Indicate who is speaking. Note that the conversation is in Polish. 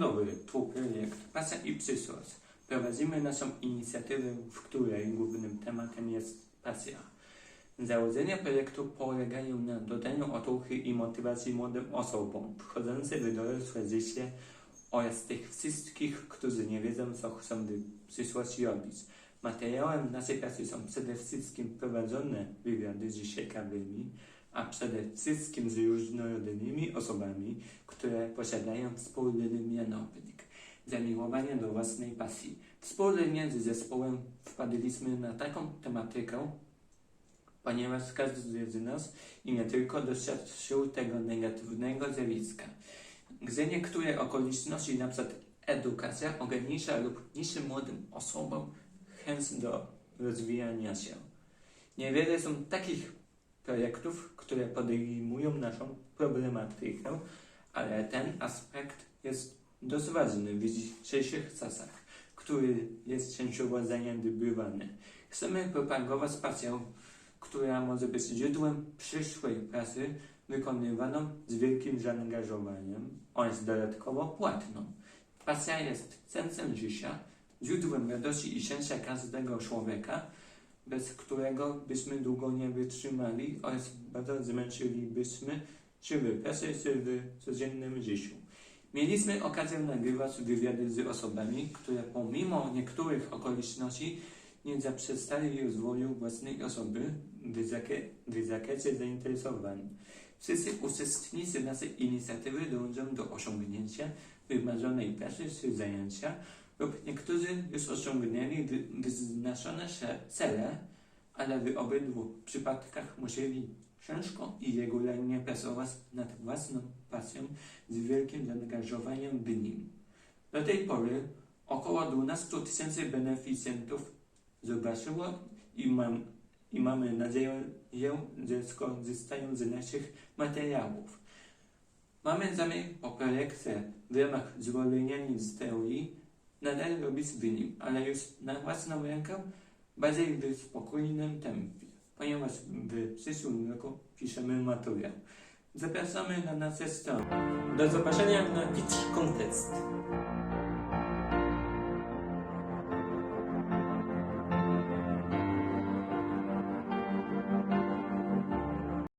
Speaker 1: Tu projekt Pasja i Przyszłość. Prowadzimy naszą inicjatywę, w której głównym tematem jest pasja. Założenia projektu polegają na dodaniu otuchy i motywacji młodym osobom wchodzącym w dorosłe życie oraz tych wszystkich, którzy nie wiedzą, co chcą w przyszłości robić. Materiałem naszej pracy są przede wszystkim prowadzone wywiady z ciekawymi, a przede wszystkim z różnorodnymi osobami, które posiadają wspólny mianownik zamiłowania do własnej pasji. Wspólnie z zespołem wpadliśmy na taką tematykę, ponieważ każdy z nas i nie tylko doświadczył tego negatywnego zjawiska. Gdy niektóre okoliczności, np. edukacja, ogranicza lub niszczy młodym osobom chęć do rozwijania się. Niewiele są takich projektów, które podejmują naszą problematykę, ale ten aspekt jest dość ważny w dzisiejszych czasach, który jest częściowo zaniedbywany. Chcemy propagować pasję, która może być źródłem przyszłej pracy wykonywaną z wielkim zaangażowaniem oraz dodatkowo płatną. Pasja jest sensem życia, źródłem radości i szczęścia każdego człowieka, bez którego byśmy długo nie wytrzymali oraz bardzo zmęczylibyśmy się w w codziennym życiu. Mieliśmy okazję nagrywać wywiady z osobami, które pomimo niektórych okoliczności nie zaprzestali rozwoju własnej osoby w zakresie zainteresowań. Wszyscy uczestnicy naszej inicjatywy dążą do osiągnięcia wymarzonej pracy czy zajęcia lub niektórzy już osiągnęli wy- wyznaczone cele, ale w obydwu przypadkach musieli ciężko i regularnie pracować nad własną pasją z wielkim zaangażowaniem w nim. Do tej pory około 12 tysięcy beneficjentów zobaczyło i, mam, i mamy nadzieję, że skorzystają z naszych materiałów. Mamy zamiar po projekcie w ramach zwolnienia z teorii nadal robić nim, ale już na własną rękę, bardziej w spokojnym tempie, ponieważ w przyszłym roku piszemy maturę. Zapraszamy na nasze strony. Do zobaczenia na Pitch Contest.